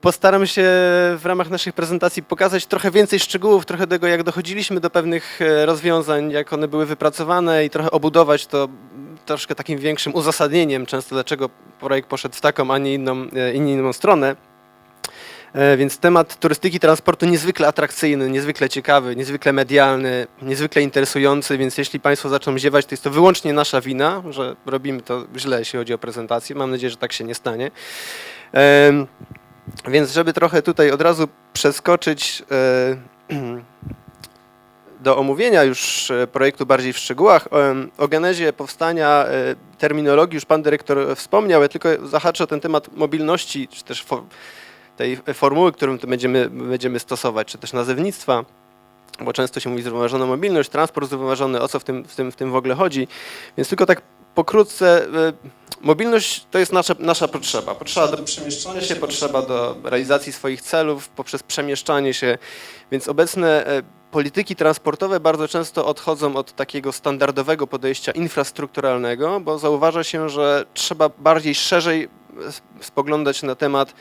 Postaram się w ramach naszych prezentacji pokazać trochę więcej szczegółów, trochę tego, jak dochodziliśmy do pewnych e, rozwiązań, jak one były wypracowane i trochę obudować to troszkę takim większym uzasadnieniem często, dlaczego projekt poszedł w taką, a nie inną, e, inną stronę. E, Więc temat turystyki transportu niezwykle atrakcyjny, niezwykle ciekawy, niezwykle medialny, niezwykle interesujący, więc jeśli Państwo zaczną ziewać, to jest to wyłącznie nasza wina, że robimy to źle, jeśli chodzi o prezentację. Mam nadzieję, że tak się nie stanie. Więc żeby trochę tutaj od razu przeskoczyć e, do omówienia już e, projektu bardziej w szczegółach, o genezie powstania e, terminologii już Pan Dyrektor wspomniał, ja tylko zahaczę o ten temat mobilności, czy też tej formuły, którą tu będziemy, będziemy stosować, czy też nazewnictwa, bo często się mówi zrównoważona mobilność, transport zrównoważony, o co w tym, w tym, w tym w ogóle chodzi. Więc tylko tak pokrótce, mobilność to jest nasza, nasza potrzeba. Potrzeba do przemieszczania się, potrzeba do realizacji swoich celów poprzez przemieszczanie się, więc obecne e, polityki transportowe bardzo często odchodzą od takiego standardowego podejścia infrastrukturalnego, bo zauważa się, że trzeba bardziej szerzej s- spoglądać na temat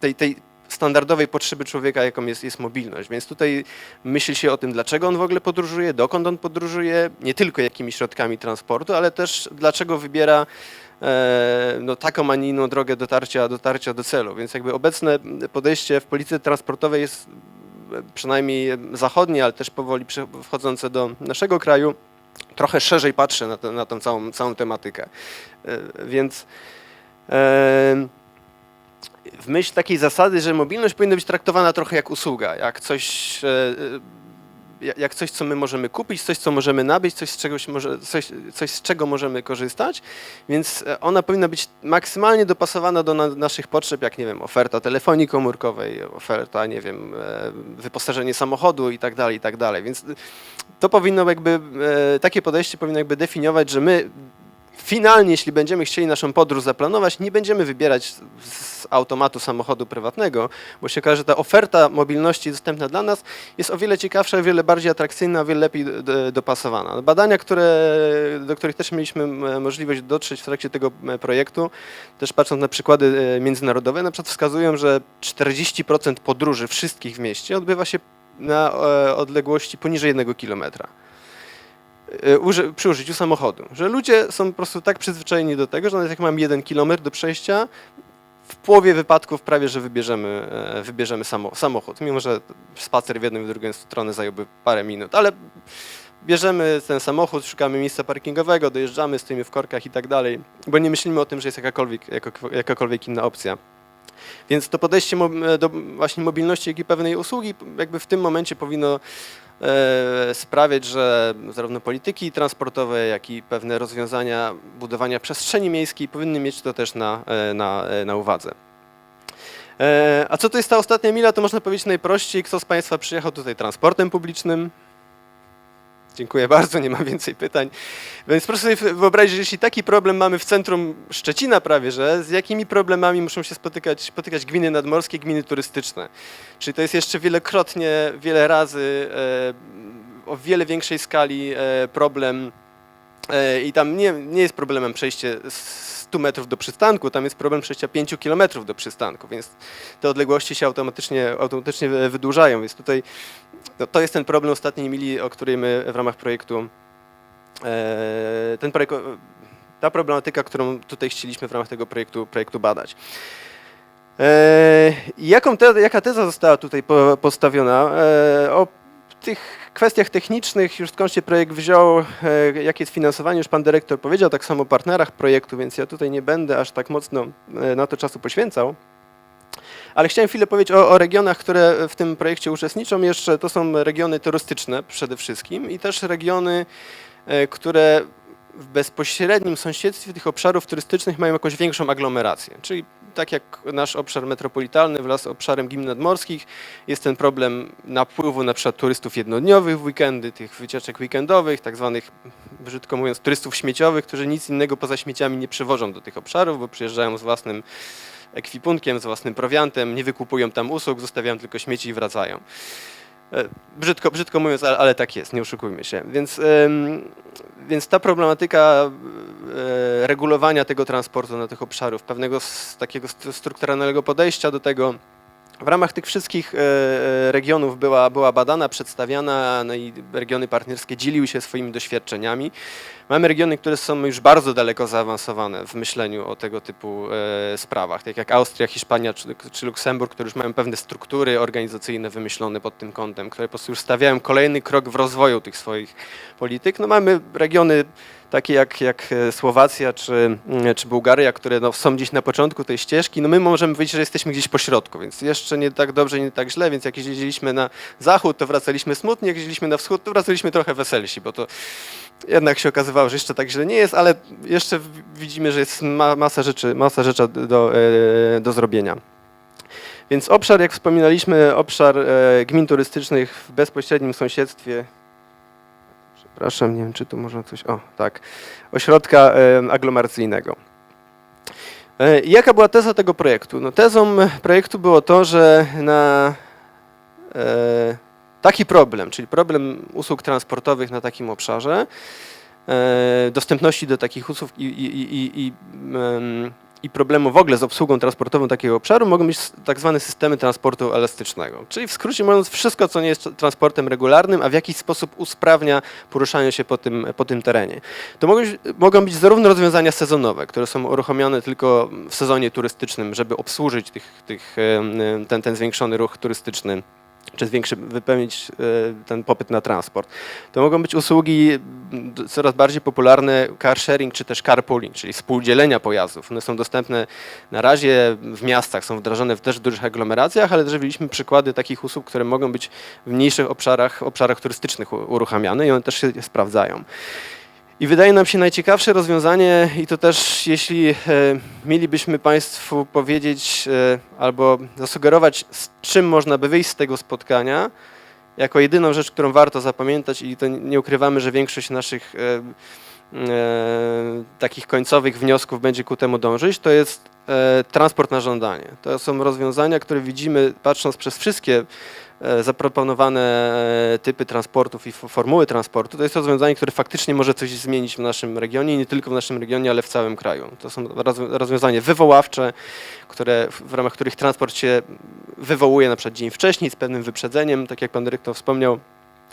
tej, tej standardowej potrzeby człowieka, jaką jest, jest mobilność. Więc tutaj myśli się o tym, dlaczego on w ogóle podróżuje, dokąd on podróżuje, nie tylko jakimi środkami transportu, ale też dlaczego wybiera e, no, taką, a nie inną drogę dotarcia, dotarcia do celu. Więc jakby obecne podejście w polityce transportowej jest e, przynajmniej zachodnie, ale też powoli wchodzące do naszego kraju, trochę szerzej patrzy na, tę- na tą całą, całą tematykę. E, Więc e, w myśl takiej zasady, że mobilność powinna być traktowana trochę jak usługa, jak coś, e, e, jak- coś, co my możemy kupić, coś, co możemy nabyć, coś, z, czegoś może, coś, coś, z czego możemy korzystać, więc e, ona powinna być maksymalnie dopasowana do na, naszych potrzeb, jak nie wiem, oferta telefonii komórkowej, oferta, nie wiem, e, wyposażenie samochodu i tak dalej, i tak dalej. Więc to powinno jakby, e, takie podejście powinno jakby definiować, że my finalnie, jeśli będziemy chcieli naszą podróż zaplanować, nie będziemy wybierać z- automatu samochodu prywatnego, bo się okaże, że ta oferta mobilności dostępna dla nas jest o wiele ciekawsza, o wiele bardziej atrakcyjna, o wiele lepiej dopasowana. Badania, które, do których też mieliśmy możliwość dotrzeć w trakcie tego projektu, też patrząc na przykłady e, międzynarodowe, na przykład wskazują, że 40% podróży wszystkich w mieście odbywa się na e, odległości poniżej 1 kilometra przy użyciu samochodu. Że ludzie są po prostu tak przyzwyczajeni do tego, że nawet jak mam jeden kilometr do przejścia, w połowie wypadków prawie, że wybierzemy, e, wybierzemy samo, samochód. Mimo, że spacer w jedną i w drugą stronę zająłby parę minut, ale bierzemy ten samochód, szukamy miejsca parkingowego, dojeżdżamy, stoimy w korkach i tak dalej, bo nie myślimy o tym, że jest jakakolwiek, jakakolwiek inna opcja. Więc to podejście mo- do właśnie mobilności, jak i pewnej usługi jakby w tym momencie powinno e, sprawiać, że zarówno polityki transportowe, jak i pewne rozwiązania budowania przestrzeni miejskiej powinny mieć to też na, e, na, e, na uwadze. E, A co to jest ta ostatnia mila, to można powiedzieć najprościej. Kto z Państwa przyjechał tutaj transportem publicznym? Dziękuję bardzo, nie mam więcej pytań. Więc proszę sobie wyobrazić, że jeśli taki problem mamy w centrum Szczecina prawie, że z jakimi problemami muszą się spotykać, spotykać gminy nadmorskie, gminy turystyczne. Czyli to jest jeszcze wielokrotnie, wiele razy, e, o wiele większej skali e, problem i tam nie, nie jest problemem przejście z 100 metrów do przystanku, tam jest problem przejścia 5 kilometrów do przystanku, więc te odległości się automatycznie, automatycznie wy- wydłużają, więc tutaj no, to jest ten problem ostatniej mili, o której my w ramach projektu, e, ten projekt, ta problematyka, którą tutaj chcieliśmy w ramach tego projektu, projektu badać. E, jaką te, jaka teza została tutaj po, postawiona? E, o tych kwestiach technicznych już skąd się projekt wziął, e, jakie jest finansowanie, już pan dyrektor powiedział, tak samo o partnerach projektu, więc ja tutaj nie będę aż tak mocno e, na to czasu poświęcał. Ale chciałem chwilę powiedzieć o, o regionach, które w tym projekcie uczestniczą. Jeszcze to są regiony turystyczne przede wszystkim i też regiony, e, które w bezpośrednim sąsiedztwie tych obszarów turystycznych mają jakąś większą aglomerację. Czyli tak jak nasz obszar metropolitalny wraz z obszarem gmin nadmorskich jest ten problem napływu na przykład turystów jednodniowych w weekendy, tych wycieczek weekendowych, tak zwanych, brzydko mówiąc, turystów śmieciowych, którzy nic innego poza śmieciami nie przywożą do tych obszarów, bo przyjeżdżają z własnym ekwipunkiem, z własnym prowiantem, nie wykupują tam usług, zostawiają tylko śmieci i wracają. E, Brzydko, brzydko mówiąc, ale, ale tak jest, nie oszukujmy się. Więc, więc ta problematyka e, regulowania tego transportu na tych obszarów, pewnego takiego st- strukturalnego podejścia do tego, W ramach tych wszystkich e, e, regionów była, była badana, przedstawiana, no i regiony partnerskie dzieliły się swoimi doświadczeniami. Mamy regiony, które są już bardzo daleko zaawansowane w myśleniu o tego typu e, sprawach, tak jak Austria, Hiszpania czy, czy Luksemburg, które już mają pewne struktury organizacyjne wymyślone pod tym kątem, które po prostu już stawiają kolejny krok w rozwoju tych swoich polityk. No mamy regiony takie jak, jak e, Słowacja czy, mm, czy Bułgaria, które no, są gdzieś na początku tej ścieżki, no my możemy powiedzieć, że jesteśmy gdzieś po środku, więc jeszcze nie tak dobrze, nie tak źle, więc jak jeździliśmy na zachód, to wracaliśmy smutni, jak jeździliśmy na wschód, to wracaliśmy trochę weselsi, bo to jednak się okazywało, że jeszcze tak źle nie jest, ale jeszcze widzimy, że jest ma, masa rzeczy, masa rzeczy do, e, do zrobienia. Więc obszar, jak wspominaliśmy, obszar e, gmin turystycznych w bezpośrednim sąsiedztwie Przepraszam, nie wiem, czy tu można coś. O, tak. Ośrodka aglomeracyjnego. E, jaka była teza tego projektu? No, tezą projektu było to, że na e, taki problem, czyli problem usług transportowych na takim obszarze, e, dostępności do takich usług i, i, i, i, i, em, i problemu w ogóle z obsługą transportową takiego obszaru mogą być tak zwane systemy transportu elastycznego. Czyli w skrócie mówiąc wszystko, co nie jest transportem regularnym, a w jakiś sposób usprawnia poruszanie się po tym, po tym terenie. To mogą, być- mogą być zarówno rozwiązania sezonowe, które są uruchomione tylko w sezonie turystycznym, żeby obsłużyć tych, tych, ten, ten zwiększony ruch turystyczny, czy zwiększy, wypełnić e, ten popyt na transport. To mogą być usługi m, d- coraz bardziej popularne car sharing czy też carpooling, czyli współdzielenia pojazdów. One są dostępne na razie w miastach, są wdrażane w też dużych aglomeracjach, ale też widzieliśmy przykłady takich usług, które mogą być w mniejszych obszarach, obszarach turystycznych uruchamiane i one też się sprawdzają. I wydaje nam się najciekawsze rozwiązanie, i to też jeśli e, mielibyśmy Państwu powiedzieć e, albo zasugerować, z czym można by wyjść z tego spotkania, jako jedyną rzecz, którą warto zapamiętać, i to nie ukrywamy, że większość naszych e, takich końcowych wniosków będzie ku temu dążyć, to jest transport na żądanie. To są rozwiązania, które widzimy, patrząc przez wszystkie zaproponowane e, typy transportów i formuły transportu, to jest rozwiązanie, które faktycznie może coś zmienić w naszym regionie, nie tylko w naszym regionie, ale w całym kraju. To są rozw- rozwiązania wywoławcze, które, w ramach których transport się wywołuje na przykład dzień wcześniej z pewnym wyprzedzeniem, tak jak pan dyrektor wspomniał,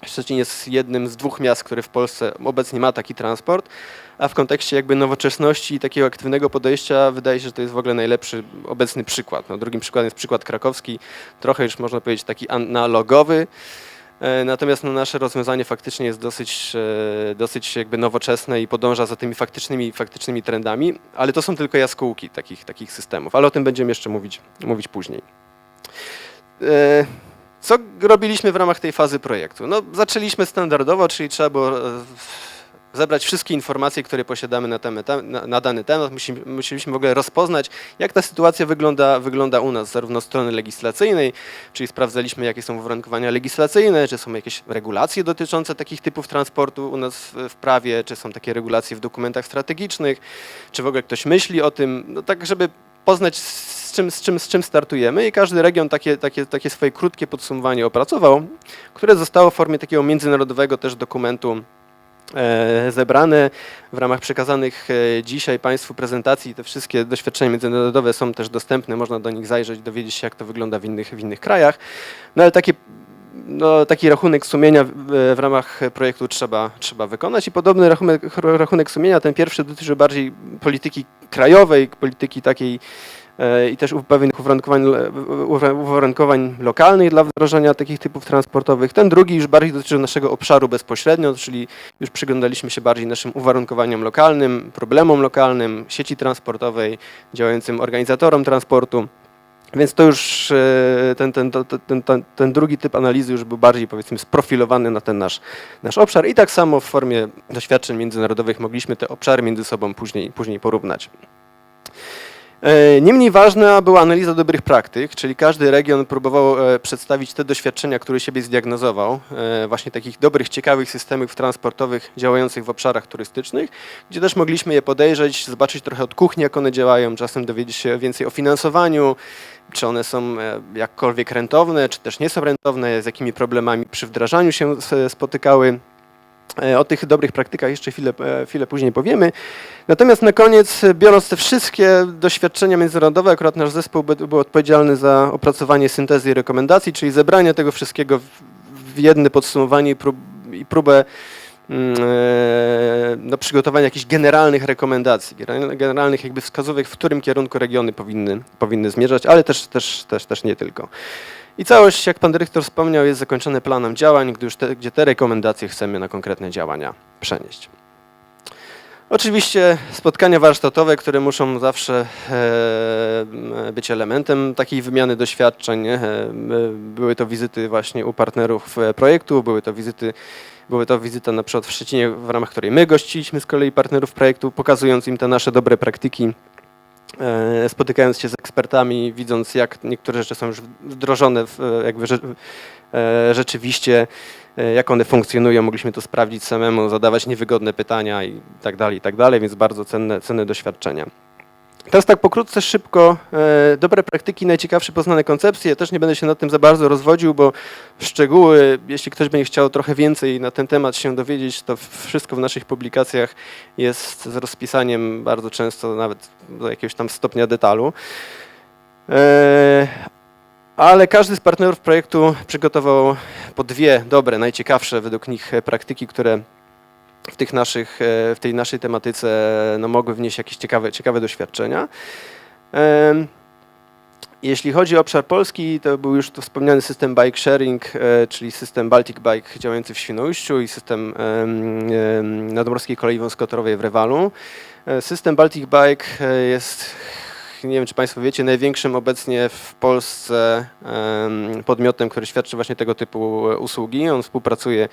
Szczecin jest jednym z dwóch miast, które w Polsce obecnie ma taki transport, a w kontekście jakby nowoczesności i takiego aktywnego podejścia wydaje się, że to jest w ogóle najlepszy obecny przykład. No, drugim przykładem jest przykład krakowski, trochę już można powiedzieć taki analogowy, e, natomiast no, nasze rozwiązanie faktycznie jest dosyć, e, dosyć jakby nowoczesne i podąża za tymi faktycznymi, faktycznymi trendami, ale to są tylko jaskółki takich, takich systemów, ale o tym będziemy jeszcze mówić, mówić później. Co robiliśmy w ramach tej fazy projektu? No, zaczęliśmy standardowo, czyli trzeba było e, zebrać wszystkie informacje, które posiadamy na, na, dany temat. Musieliśmy w ogóle rozpoznać, jak ta sytuacja wygląda, wygląda u nas, zarówno strony legislacyjnej, czyli sprawdzaliśmy, jakie są uwarunkowania legislacyjne, czy są jakieś regulacje dotyczące takich typów transportu u nas w, w prawie, czy są takie regulacje w dokumentach strategicznych, czy w ogóle ktoś myśli o tym, no tak, żeby poznać z czym, z czym, z czym startujemy i każdy region takie, takie, takie swoje krótkie podsumowanie opracował, które zostało w formie takiego międzynarodowego też dokumentu e, zebrane w ramach przekazanych e, dzisiaj Państwu prezentacji. Te wszystkie doświadczenia międzynarodowe są też dostępne, można do nich zajrzeć, dowiedzieć się, jak to wygląda w innych, w innych krajach. No ale takie, no, taki rachunek sumienia w, ramach projektu trzeba, trzeba wykonać i podobny rachunek, rachunek sumienia, ten pierwszy dotyczy bardziej polityki krajowej, polityki takiej e, i też pewnych uwarunkowań, uwa- uwarunkowań lokalnych dla wdrożenia takich typów transportowych. Ten drugi już bardziej dotyczy naszego obszaru bezpośrednio, czyli już przyglądaliśmy się bardziej naszym uwarunkowaniom lokalnym, problemom lokalnym, sieci transportowej, działającym organizatorom transportu. Więc to już e, ten, ten, ten, ten, ten drugi typ analizy już był bardziej powiedzmy sprofilowany na ten nasz, nasz obszar i tak samo w formie doświadczeń międzynarodowych mogliśmy te obszary między sobą później, później porównać. E, Niemniej ważna była analiza dobrych praktyk, czyli każdy region próbował e, przedstawić te doświadczenia, które siebie zdiagnozował, e, właśnie takich dobrych, ciekawych systemów transportowych działających w obszarach turystycznych, gdzie też mogliśmy je podejrzeć, zobaczyć trochę od kuchni, jak one działają, czasem dowiedzieć się więcej o finansowaniu, czy one są e, jakkolwiek rentowne, czy też nie są rentowne, z jakimi problemami przy wdrażaniu się spotykały. E, O tych dobrych praktykach jeszcze chwilę, e, chwilę później powiemy. Natomiast na koniec, biorąc te wszystkie doświadczenia międzynarodowe, akurat nasz zespół by- był odpowiedzialny za opracowanie syntezy i rekomendacji, czyli zebranie tego wszystkiego w, jedne podsumowanie i, prób, i próbę no, przygotowania jakichś generalnych rekomendacji, genera- generalnych jakby wskazówek, w którym kierunku regiony powinny, powinny zmierzać, ale też, też, też, też nie tylko. I całość, jak pan dyrektor wspomniał, jest zakończone planem działań, już te, gdzie te rekomendacje chcemy na konkretne działania przenieść. Oczywiście spotkania warsztatowe, które muszą zawsze e, być elementem takiej wymiany doświadczeń. E, były to wizyty właśnie u partnerów e, projektu, były to wizyty, były to wizyta na przykład w Szczecinie, w ramach której my gościliśmy z kolei partnerów projektu, pokazując im te nasze dobre praktyki spotykając się z ekspertami, widząc jak niektóre rzeczy są już wdrożone w, jakby rze, rzeczywiście, jak one funkcjonują, mogliśmy to sprawdzić samemu, zadawać niewygodne pytania i tak dalej, i tak dalej, więc bardzo cenne, cenne doświadczenia. Teraz tak pokrótce, szybko, e, dobre praktyki, najciekawsze poznane koncepcje. Też nie będę się nad tym za bardzo rozwodził, bo szczegóły, jeśli ktoś będzie chciał trochę więcej na ten temat się dowiedzieć, to wszystko w naszych publikacjach jest z rozpisaniem bardzo często nawet do jakiegoś tam stopnia detalu. Ale każdy z partnerów projektu przygotował po dwie dobre, najciekawsze według nich praktyki, które w, tych naszych, e, w tej naszej tematyce no, mogły wnieść jakieś ciekawe, ciekawe doświadczenia. Jeśli chodzi o obszar polski, to był już tu wspomniany system bike sharing, e, czyli system Baltic Bike działający w Świnoujściu i system em, em, nadmorskiej kolei wąskotorowej w Rewalu. E, System Baltic Bike jest, nie wiem czy Państwo wiecie, największym obecnie w Polsce em, podmiotem, który świadczy właśnie tego typu e, usługi. On współpracuje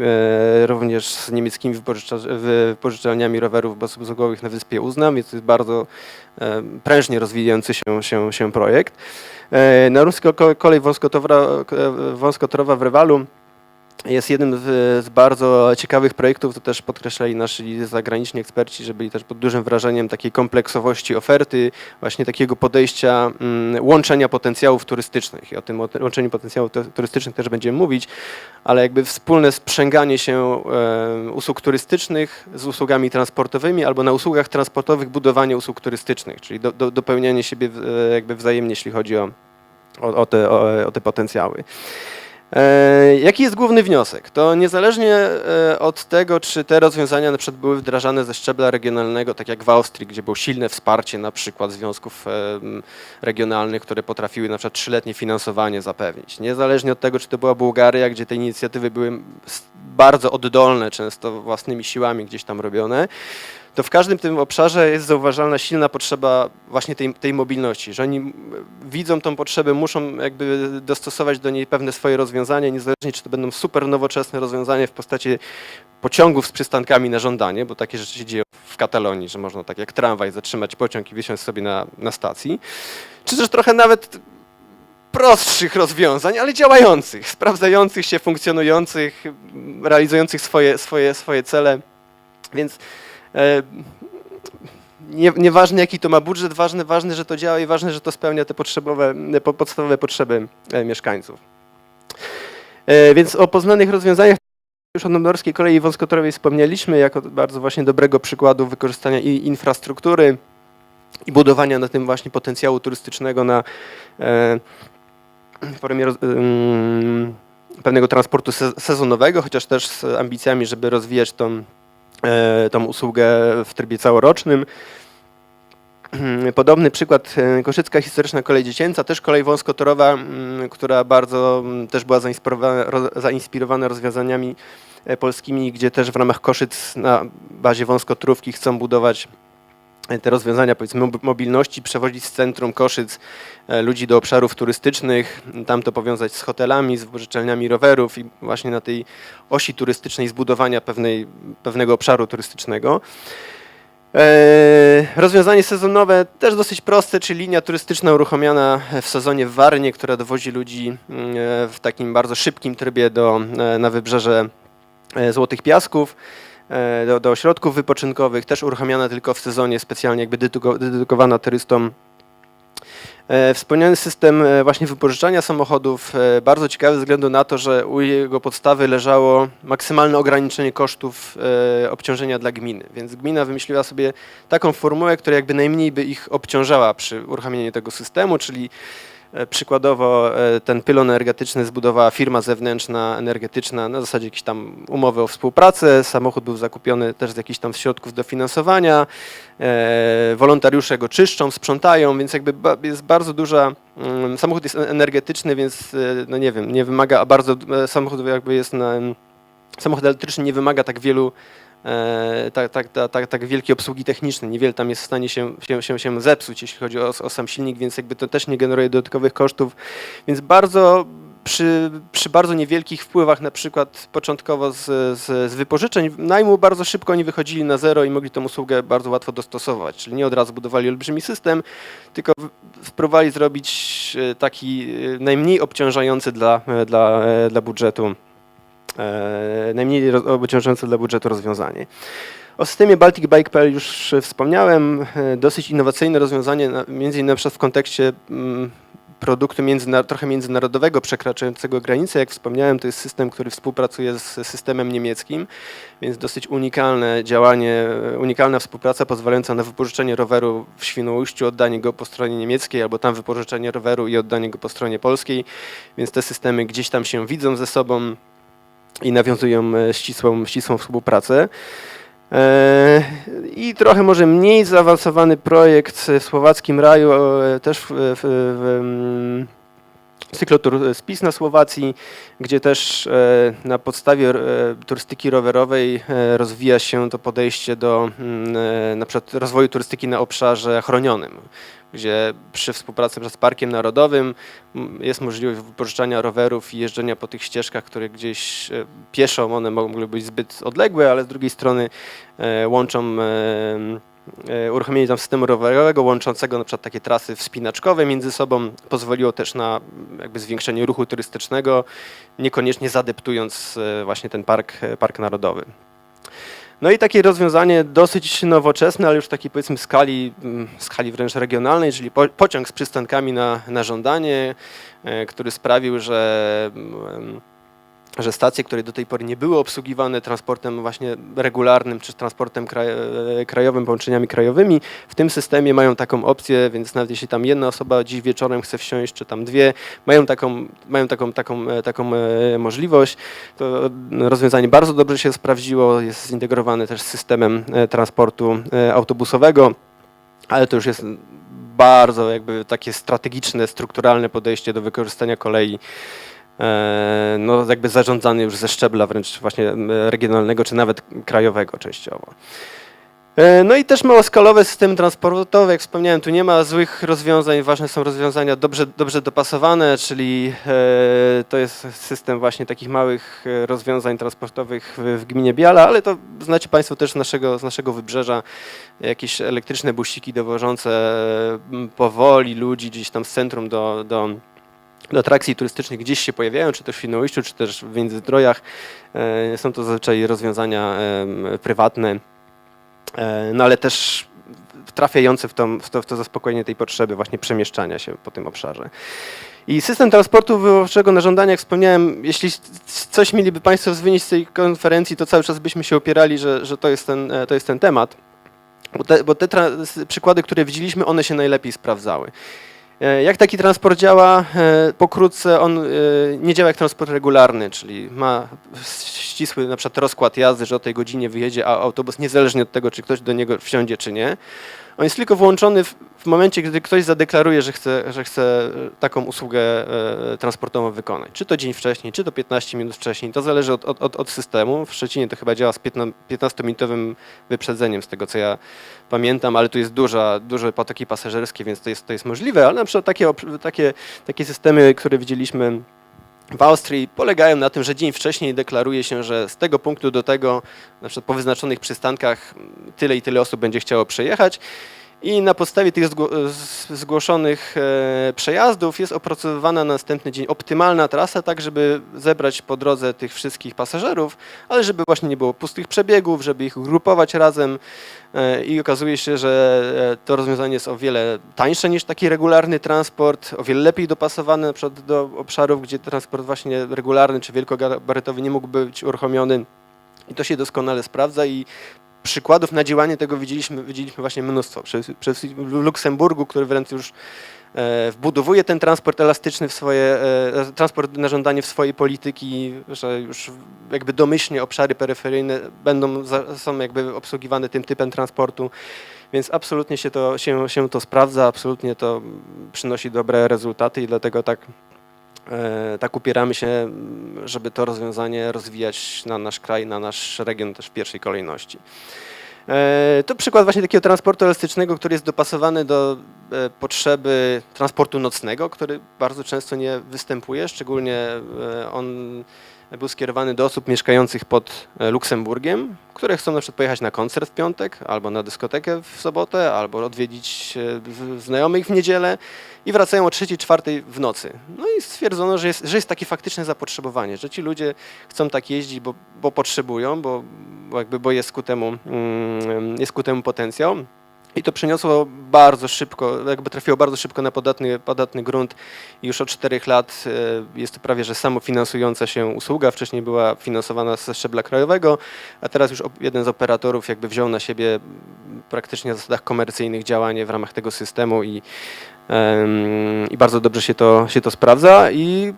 e, również z niemieckimi wypożycza- wypożyczalniami rowerów bezobsługowych na wyspie Uznam, więc to jest bardzo e, prężnie rozwijający się, się, się projekt. Na Rusko kolej wąskotorowa, wąskotorowa w Rewalu jest jednym z, z bardzo ciekawych projektów, to też podkreślali nasi zagraniczni eksperci, że byli też pod dużym wrażeniem takiej kompleksowości oferty, właśnie takiego podejścia mm, łączenia potencjałów turystycznych. I o tym łączeniu potencjałów tu- turystycznych też będziemy mówić, ale jakby wspólne sprzęganie się e, usług turystycznych z usługami transportowymi albo na usługach transportowych budowanie usług turystycznych, czyli do, do, dopełnianie siebie w- e, jakby wzajemnie, jeśli chodzi o, o, o, te, o te potencjały. E, Jaki jest główny wniosek? To niezależnie e, od tego, czy te rozwiązania na przykład były wdrażane ze szczebla regionalnego, tak jak w Austrii, gdzie było silne wsparcie na przykład związków e, regionalnych, które potrafiły na przykład trzyletnie finansowanie zapewnić. Niezależnie od tego, czy to była Bułgaria, gdzie te inicjatywy były bardzo oddolne, często własnymi siłami gdzieś tam robione, to w każdym tym obszarze jest zauważalna silna potrzeba właśnie tej, tej mobilności, że oni widzą tą potrzebę, muszą jakby dostosować do niej pewne swoje rozwiązania, niezależnie czy to będą super nowoczesne rozwiązania w postaci pociągów z przystankami na żądanie, bo takie rzeczy się dzieją w Katalonii, że można tak jak tramwaj zatrzymać pociąg i wysiąść sobie na, na stacji, czy też trochę nawet prostszych rozwiązań, ale działających, sprawdzających się, funkcjonujących, realizujących swoje, swoje, swoje cele, więc nie, nieważne jaki to ma budżet, ważne, ważne, że to działa i ważne, że to spełnia te potrzebowe, e, po- podstawowe potrzeby e, mieszkańców. E, Więc o poznanych rozwiązaniach już o Nomorskiej Kolei Wąskotorowej wspomnieliśmy jako bardzo właśnie dobrego przykładu wykorzystania i infrastruktury i budowania na tym właśnie potencjału turystycznego na e, formie pewnego transportu se, sezonowego, chociaż też z ambicjami, żeby rozwijać tą e, tą usługę w trybie całorocznym. Podobny przykład e, Koszycka Historyczna Kolej Dziecięca, też kolej wąskotorowa, mm, która bardzo mm, też była zainspirowana, roz- zainspirowana rozwiązaniami e, polskimi, gdzie też w ramach Koszyc na bazie wąskotorówki chcą budować e, te rozwiązania powiedzmy mob- mobilności, przewozić z centrum Koszyc e, ludzi do obszarów turystycznych, tam to powiązać z hotelami, z wypożyczalniami rowerów i właśnie na tej osi turystycznej zbudowania pewnej, pewnego obszaru turystycznego. E, Rozwiązanie sezonowe też dosyć proste, czyli linia turystyczna uruchomiona w sezonie w Warnie, która dowozi ludzi mm, e, w takim bardzo szybkim trybie do, na wybrzeże Złotych Piasków, do, do ośrodków wypoczynkowych, też uruchamiana tylko w sezonie, specjalnie jakby dedyko- dedykowana turystom E, Wspomniany system e, właśnie wypożyczania samochodów, e, bardzo ciekawy ze względu na to, że u jego podstawy leżało maksymalne ograniczenie kosztów e, obciążenia dla gminy. Więc gmina wymyśliła sobie taką formułę, która jakby najmniej by ich obciążała przy uruchamianiu tego systemu, czyli e, przykładowo e, ten pylon energetyczny zbudowała firma zewnętrzna, energetyczna, na zasadzie jakiejś tam umowy o współpracę, samochód był zakupiony też z jakichś tam środków dofinansowania, e, wolontariusze go czyszczą, sprzątają, więc jakby jest bardzo duża, mm, samochód jest energetyczny, więc e, no nie wiem, nie wymaga, a bardzo, e, samochód jakby jest na, samochód elektryczny nie wymaga tak wielu e, tak, tak, tak, tak, tak wielkiej obsługi technicznej, niewiele tam jest w stanie się, się, się, się zepsuć, jeśli chodzi o, o sam silnik, więc jakby to też nie generuje dodatkowych kosztów, więc bardzo przy, przy bardzo niewielkich wpływach, na przykład początkowo z, z, z wypożyczeń najmu, bardzo szybko oni wychodzili na zero i mogli tę usługę bardzo łatwo dostosować, czyli nie od razu budowali olbrzymi system, tylko spróbowali zrobić e, taki e, najmniej obciążający dla, e, dla, e, dla budżetu. e, najmniej roz- obciążające dla budżetu rozwiązanie. O systemie Baltic Bike.pl już e, wspomniałem. E, Dosyć innowacyjne rozwiązanie, między innymi w kontekście mm, produktu międzyna- trochę międzynarodowego, przekraczającego granice. Jak wspomniałem, to jest system, który współpracuje z systemem niemieckim, więc dosyć unikalne działanie, e, unikalna współpraca pozwalająca na wypożyczenie roweru w Świnoujściu, oddanie go po stronie niemieckiej, albo tam wypożyczenie roweru i oddanie go po stronie polskiej, więc te systemy gdzieś tam się widzą ze sobą i nawiązują e, ścisłą, ścisłą współpracę. E, I trochę może mniej zaawansowany projekt w słowackim raju, e, też w, w, w cyklotur Spis na Słowacji, gdzie też e, na podstawie e, turystyki rowerowej e, rozwija się to podejście do mm, e, na przykład rozwoju turystyki na obszarze chronionym, gdzie przy współpracy z Parkiem Narodowym jest możliwość wypożyczania rowerów i jeżdżenia po tych ścieżkach, które gdzieś e, pieszą, one mogły być zbyt odległe, ale z drugiej strony e, łączą e, e, uruchomienie tam systemu rowerowego łączącego na przykład takie trasy wspinaczkowe między sobą pozwoliło też na m, jakby zwiększenie ruchu turystycznego, niekoniecznie zadeptując e, właśnie ten park, e, park narodowy. No i takie rozwiązanie dosyć nowoczesne, ale już takiej powiedzmy skali, mm, skali wręcz regionalnej, czyli po, pociąg z przystankami na, na żądanie, e, który sprawił, że mm, że stacje, które do tej pory nie były obsługiwane transportem właśnie regularnym czy transportem e, krajowym, połączeniami krajowymi, w tym systemie mają taką opcję, więc nawet jeśli tam jedna osoba dziś wieczorem chce wsiąść, czy tam dwie, mają taką, mają taką, taką, e, taką e, możliwość. To rozwiązanie bardzo dobrze się sprawdziło, jest zintegrowane też z systemem transportu autobusowego, ale to już jest bardzo jakby takie strategiczne, strukturalne podejście do wykorzystania kolei no jakby zarządzany już ze szczebla wręcz właśnie regionalnego, czy nawet krajowego częściowo. E, No i też małoskalowe systemy transportowe, jak wspomniałem, tu nie ma złych rozwiązań, ważne są rozwiązania dobrze, dobrze dopasowane, czyli e, to jest system właśnie takich małych e, rozwiązań transportowych w, gminie Biala, ale to znacie Państwo też z naszego, z naszego wybrzeża, jakieś elektryczne busiki dowożące powoli ludzi gdzieś tam z centrum do, do, do atrakcji turystycznych gdzieś się pojawiają, czy to w Świnoujściu, czy też w Międzyzdrojach. E, Są to zazwyczaj rozwiązania prywatne, e, no ale też trafiające w, w, to, w to zaspokojenie tej potrzeby właśnie przemieszczania się po tym obszarze. I system transportu wywoławczego na żądanie, jak wspomniałem, jeśli coś mieliby Państwo wynieść z tej konferencji, to cały czas byśmy się opierali, że, że to, jest ten, e, to jest ten temat. Bo te, bo te przykłady, które widzieliśmy, one się najlepiej sprawdzały. E, Jak taki transport działa? E, Pokrótce on e, nie działa jak transport regularny, czyli ma ścisły na przykład rozkład jazdy, że o tej godzinie wyjedzie a autobus niezależnie od tego, czy ktoś do niego wsiądzie, czy nie. On jest tylko włączony w, w momencie, gdy ktoś zadeklaruje, że chce, że chce e, taką usługę e, transportową wykonać. Czy to dzień wcześniej, czy to 15 minut wcześniej. To zależy od, od, od- systemu. W Szczecinie to chyba działa z 15 15-minutowym wyprzedzeniem, z tego co ja pamiętam, ale tu jest duża, duże potoki pasażerskie, więc to jest, to jest możliwe, ale na przykład takie, takie, takie systemy, które widzieliśmy w Austrii polegają na tym, że dzień wcześniej deklaruje się, że z tego punktu do tego, na przykład po wyznaczonych przystankach, tyle i tyle osób będzie chciało przejechać. I na podstawie tych zgłoszonych e, przejazdów jest opracowywana na następny dzień optymalna trasa, tak żeby zebrać po drodze tych wszystkich pasażerów, ale żeby właśnie nie było pustych przebiegów, żeby ich grupować razem. E, I okazuje się, że e, to rozwiązanie jest o wiele tańsze niż taki regularny transport, o wiele lepiej dopasowane na przykład do obszarów, gdzie transport właśnie regularny czy wielkogabarytowy nie mógłby być uruchomiony. I to się doskonale sprawdza i przykładów na działanie tego widzieliśmy, widzieliśmy właśnie mnóstwo. Przez, przez Luksemburgu, który wręcz już e, wbudowuje ten transport elastyczny w swoje, e, transport na żądanie w swojej polityki, że już jakby domyślnie obszary peryferyjne będą, są jakby obsługiwane tym typem transportu, więc absolutnie się to, się, się to sprawdza, absolutnie to przynosi dobre rezultaty i dlatego tak tak upieramy się, żeby to rozwiązanie rozwijać na nasz kraj, na nasz region też w pierwszej kolejności. E, To przykład właśnie takiego transportu elastycznego, który jest dopasowany do e, potrzeby transportu nocnego, który bardzo często nie występuje, szczególnie e, on był skierowany do osób mieszkających pod e, Luksemburgiem, które chcą na przykład pojechać na koncert w piątek, albo na dyskotekę w sobotę, albo odwiedzić e, znajomych w niedzielę i wracają o 3-4 w nocy. No i stwierdzono, że jest, że jest takie faktyczne zapotrzebowanie, że ci ludzie chcą tak jeździć, bo, bo potrzebują, bo, bo, jakby, bo jest, ku temu, mm, jest ku temu potencjał. I to przyniosło bardzo szybko, jakby trafiło bardzo szybko na podatny, podatny grunt. Już od czterech lat e, jest to prawie, że samofinansująca się usługa. Wcześniej była finansowana ze szczebla krajowego, a teraz już jeden z operatorów jakby wziął na siebie praktycznie na zasadach komercyjnych działanie w ramach tego systemu i, i bardzo dobrze się to, się to sprawdza. I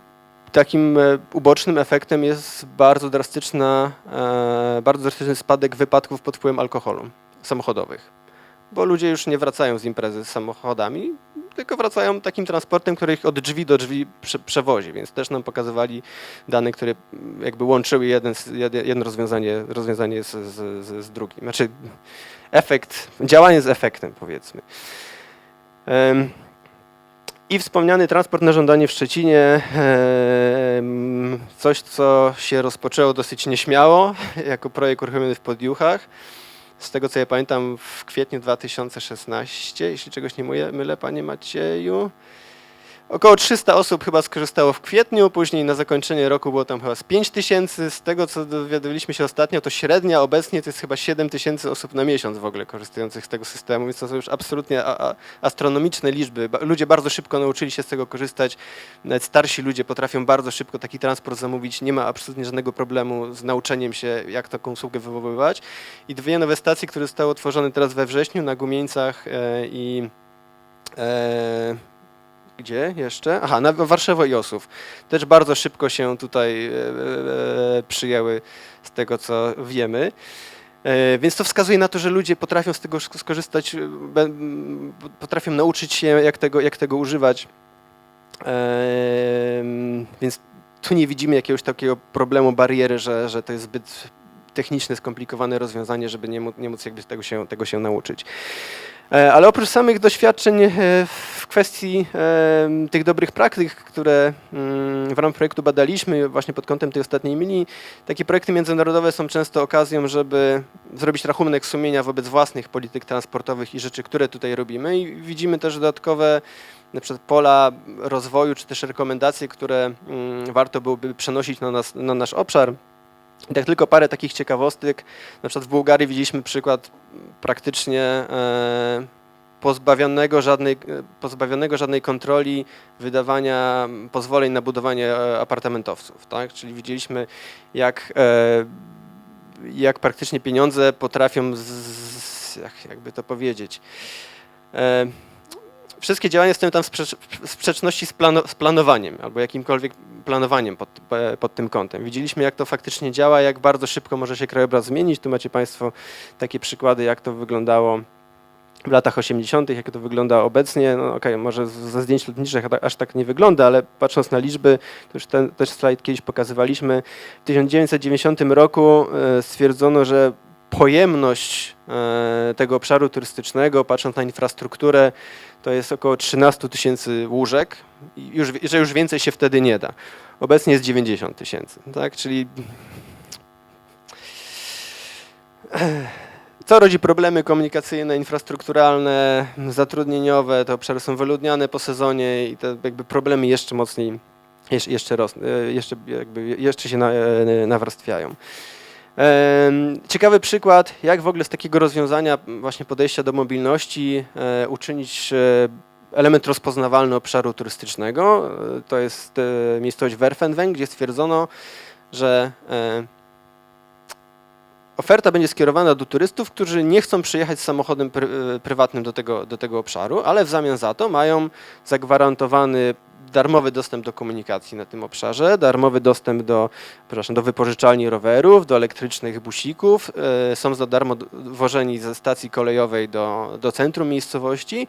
takim e, ubocznym efektem jest bardzo drastyczna, e, bardzo drastyczny spadek wypadków pod wpływem alkoholu samochodowych bo ludzie już nie wracają z imprezy z samochodami, tylko wracają takim transportem, który ich od drzwi do drzwi prze, przewozi, więc też nam pokazywali dane, które jakby łączyły jeden, jedno rozwiązanie, rozwiązanie z, z, z, drugim. Znaczy efekt, działanie z efektem powiedzmy. I wspomniany transport na żądanie w Szczecinie, coś co się rozpoczęło dosyć nieśmiało, jako projekt uruchomiony w Podjuchach. Z tego co ja pamiętam w kwietniu 2016, jeśli czegoś nie mylę, panie Macieju. Około 300 osób chyba skorzystało w kwietniu, później na zakończenie roku było tam chyba z 5 tysięcy. Z tego co dowiadywaliśmy się ostatnio, to średnia obecnie to jest chyba 7 tysięcy osób na miesiąc w ogóle korzystających z tego systemu, więc to są już absolutnie astronomiczne liczby. Ludzie bardzo szybko nauczyli się z tego korzystać. Nawet starsi ludzie potrafią bardzo szybko taki transport zamówić. Nie ma absolutnie żadnego problemu z nauczeniem się, jak taką usługę wywoływać. I dwie nowe stacje, które zostały otworzone teraz we wrześniu na Gumieńcach e, i e, gdzie jeszcze? Aha, na Warszawa i Osów. Też bardzo szybko się tutaj e, e, przyjęły z tego, co wiemy. E, Więc to wskazuje na to, że ludzie potrafią z tego sk- skorzystać, e, potrafią nauczyć się, jak tego, jak tego używać. Więc tu nie widzimy jakiegoś takiego problemu, bariery, że, że to jest zbyt techniczne, skomplikowane rozwiązanie, żeby nie móc, nie móc jakby tego się, tego się nauczyć. E, Ale oprócz samych doświadczeń e, w kwestii e, tych dobrych praktyk, które mm, w ramach projektu badaliśmy właśnie pod kątem tej ostatniej mili, takie projekty międzynarodowe są często okazją, żeby zrobić rachunek sumienia wobec własnych polityk transportowych i rzeczy, które tutaj robimy i widzimy też dodatkowe na przykład pola rozwoju czy też rekomendacje, które mm, warto byłoby przenosić na, nas, na nasz obszar. Tak tylko parę takich ciekawostek. Na przykład w Bułgarii widzieliśmy przykład praktycznie e, pozbawionego żadnej, e, pozbawionego żadnej kontroli wydawania pozwoleń na budowanie e, apartamentowców. Tak? Czyli widzieliśmy, jak, jak praktycznie pieniądze potrafią, z, z, jak, jakby to powiedzieć, wszystkie działania stoją tam w sprzecz- w sprzeczności z, plano, z planowaniem albo jakimkolwiek planowaniem pod, e, pod tym kątem. Widzieliśmy, jak to faktycznie działa, jak bardzo szybko może się krajobraz zmienić. Tu macie Państwo takie przykłady, jak to wyglądało w latach 80., jak to wygląda obecnie. No okej, może ze zdjęć lotniczych aż tak nie wygląda, ale patrząc na liczby, to już ten też slajd kiedyś pokazywaliśmy. W 1990 roku e, stwierdzono, że pojemność e, tego obszaru turystycznego, patrząc na infrastrukturę, to jest około 13 tysięcy łóżek już, że już więcej się wtedy nie da. Obecnie jest 90 tysięcy, tak? Czyli Co rodzi problemy komunikacyjne, infrastrukturalne, zatrudnieniowe, te obszary są wyludniane po sezonie i te jakby problemy jeszcze mocniej, jeszcze, jeszcze, ros, e, jeszcze, jakby, jeszcze się e, nawarstwiają. Ciekawy przykład, jak w ogóle z takiego rozwiązania właśnie podejścia do mobilności e, uczynić e, element rozpoznawalny obszaru turystycznego. E, To jest miejscowość Werfenweng, gdzie stwierdzono, że oferta będzie skierowana do turystów, którzy nie chcą przyjechać samochodem pry- e, prywatnym do tego, do tego obszaru, ale w zamian za to mają zagwarantowany darmowy dostęp do komunikacji na tym obszarze, darmowy dostęp do, przepraszam, do wypożyczalni rowerów, do elektrycznych busików, e, są za darmo wożeni ze stacji kolejowej do, do centrum miejscowości.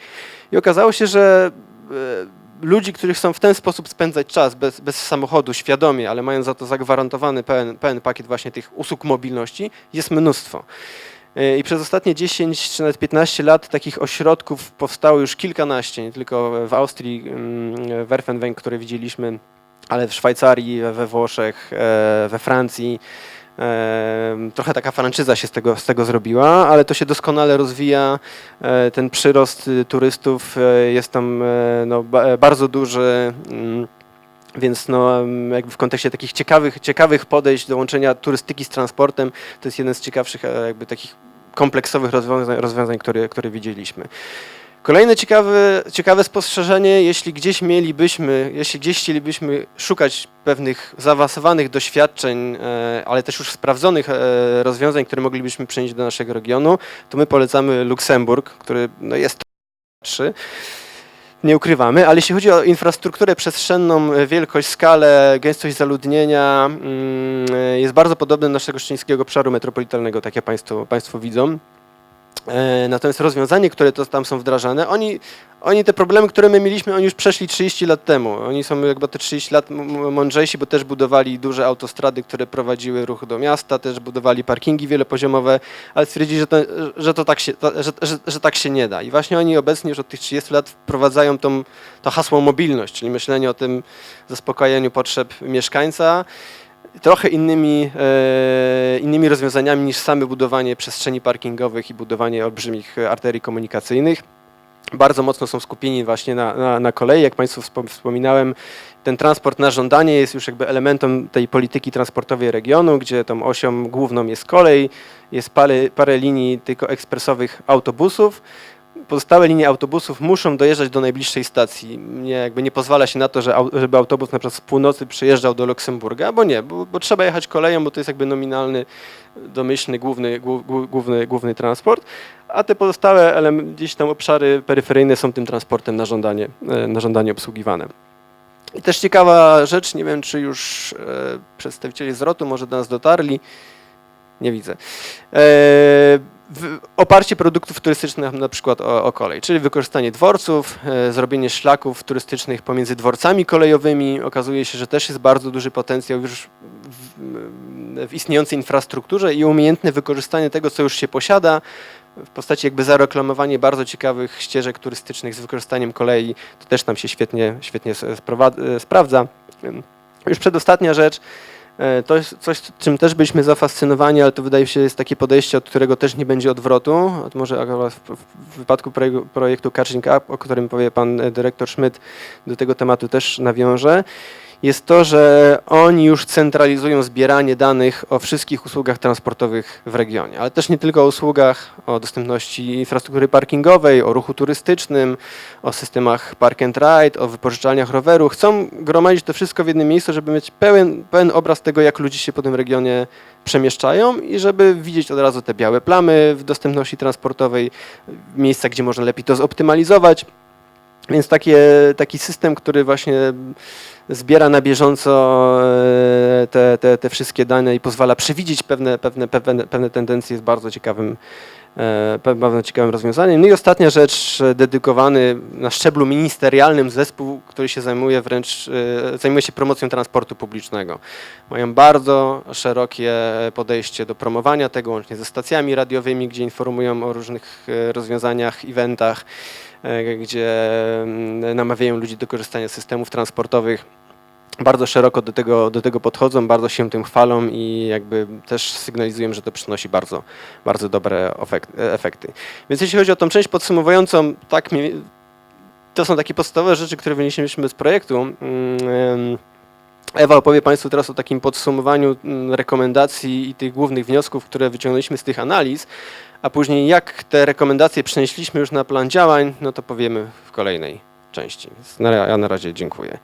I okazało się, że e, ludzi, którzy chcą w ten sposób spędzać czas bez, bez samochodu, świadomie, ale mają za to zagwarantowany pełen, pełen pakiet właśnie tych usług mobilności, jest mnóstwo. E, I przez ostatnie 10 czy nawet 15 lat takich ośrodków powstało już kilkanaście, nie tylko w Austrii, mm, Werfenweng, które widzieliśmy, ale w Szwajcarii, we Włoszech, e, we Francji. Trochę taka franczyza się z tego, z tego zrobiła, ale to się doskonale rozwija. E, Ten przyrost y, turystów e, jest tam e, no, ba- bardzo duży. mm, Więc no, jakby w kontekście takich ciekawych, ciekawych podejść do łączenia turystyki z transportem, to jest jeden z ciekawszych jakby takich kompleksowych rozwiązań, rozwiązań które, które widzieliśmy. Kolejne ciekawe, ciekawe spostrzeżenie, jeśli gdzieś mielibyśmy, jeśli gdzieś chcielibyśmy szukać pewnych zaawansowanych doświadczeń, e, ale też już sprawdzonych e, rozwiązań, które moglibyśmy przenieść do naszego regionu, to my polecamy Luksemburg, który no, jest trzy. Nie ukrywamy, ale jeśli chodzi o infrastrukturę przestrzenną, e, wielkość, skalę, gęstość zaludnienia, mm, jest bardzo podobny do naszego szczecińskiego obszaru metropolitalnego, tak jak Państwo, państwo widzą. E, Natomiast rozwiązania, które to tam są wdrażane, oni, oni te problemy, które my mieliśmy, oni już przeszli 30 lat temu. Oni są jakby te 30 lat mądrzejsi, bo też budowali duże autostrady, które prowadziły ruch do miasta, też budowali parkingi wielopoziomowe, ale stwierdzili, że to, że to tak, się, że, że, że tak się nie da. I właśnie oni obecnie już od tych 30 lat wprowadzają tą, to hasło mobilność, czyli myślenie o tym zaspokajaniu potrzeb mieszkańca, trochę innymi, e, innymi rozwiązaniami niż same budowanie przestrzeni parkingowych i budowanie olbrzymich arterii komunikacyjnych. Bardzo mocno są skupieni właśnie na, na, na kolei. Jak Państwu wspom- wspominałem, ten transport na żądanie jest już jakby elementem tej polityki transportowej regionu, gdzie tą osią główną jest kolej, jest parę, parę linii tylko ekspresowych autobusów. Pozostałe linie autobusów muszą dojeżdżać do najbliższej stacji. Nie, jakby nie pozwala się na to, że, żeby autobus na przykład z północy przyjeżdżał do Luksemburga, bo nie, bo, bo trzeba jechać koleją, bo to jest jakby nominalny, domyślny, główny, główny, główny transport, a te pozostałe elem- gdzieś tam obszary peryferyjne są tym transportem na żądanie, e, na żądanie obsługiwane. I też ciekawa rzecz, nie wiem czy już e, przedstawiciele z może do nas dotarli, nie widzę. E, oparcie produktów turystycznych na przykład o, o kolej, czyli wykorzystanie dworców, e, zrobienie szlaków turystycznych pomiędzy dworcami kolejowymi. Okazuje się, że też jest bardzo duży potencjał już w, w istniejącej infrastrukturze i umiejętne wykorzystanie tego, co już się posiada w postaci jakby zareklamowanie bardzo ciekawych ścieżek turystycznych z wykorzystaniem kolei. To też nam się świetnie, świetnie e, sprawdza. Już przedostatnia rzecz. E, To jest coś, czym też byliśmy zafascynowani, ale to wydaje się jest takie podejście, od którego też nie będzie odwrotu. Może akurat w, wypadku projektu, Catching Up, o którym powie pan e, dyrektor Schmidt, do tego tematu też nawiąże, jest to, że oni już centralizują zbieranie danych o wszystkich usługach transportowych w regionie, ale też nie tylko o usługach, o dostępności infrastruktury parkingowej, o ruchu turystycznym, o systemach park and ride, o wypożyczalniach roweru. Chcą gromadzić to wszystko w jednym miejscu, żeby mieć pełen, pełen obraz tego, jak ludzie się po tym regionie przemieszczają i żeby widzieć od razu te białe plamy w dostępności transportowej, miejsca, gdzie można lepiej to zoptymalizować. Więc takie, taki system, który właśnie zbiera na bieżąco e, te, te, te wszystkie dane i pozwala przewidzieć pewne, pewne, pewne, pewne tendencje jest bardzo ciekawym, e, bardzo ciekawym rozwiązaniem. No i ostatnia rzecz, e, dedykowany na szczeblu ministerialnym zespół, który się zajmuje wręcz, zajmuje się promocją transportu publicznego. Mają bardzo szerokie podejście do promowania tego, łącznie ze stacjami radiowymi, gdzie informują o różnych rozwiązaniach, eventach, gdzie mm, namawiają ludzi do korzystania z systemów transportowych. bardzo szeroko do tego, do tego podchodzą, bardzo się tym chwalą i jakby też sygnalizują, że to przynosi bardzo, bardzo dobre efek- efekty. Więc jeśli chodzi o tą część podsumowującą, tak to są takie podstawowe rzeczy, które wynieśliśmy z projektu. Ewa opowie Państwu teraz o takim podsumowaniu mm, rekomendacji i tych głównych wniosków, które wyciągnęliśmy z tych analiz, a później jak te rekomendacje przenieśliśmy już na plan działań, no to powiemy w kolejnej części. Ja na razie dziękuję.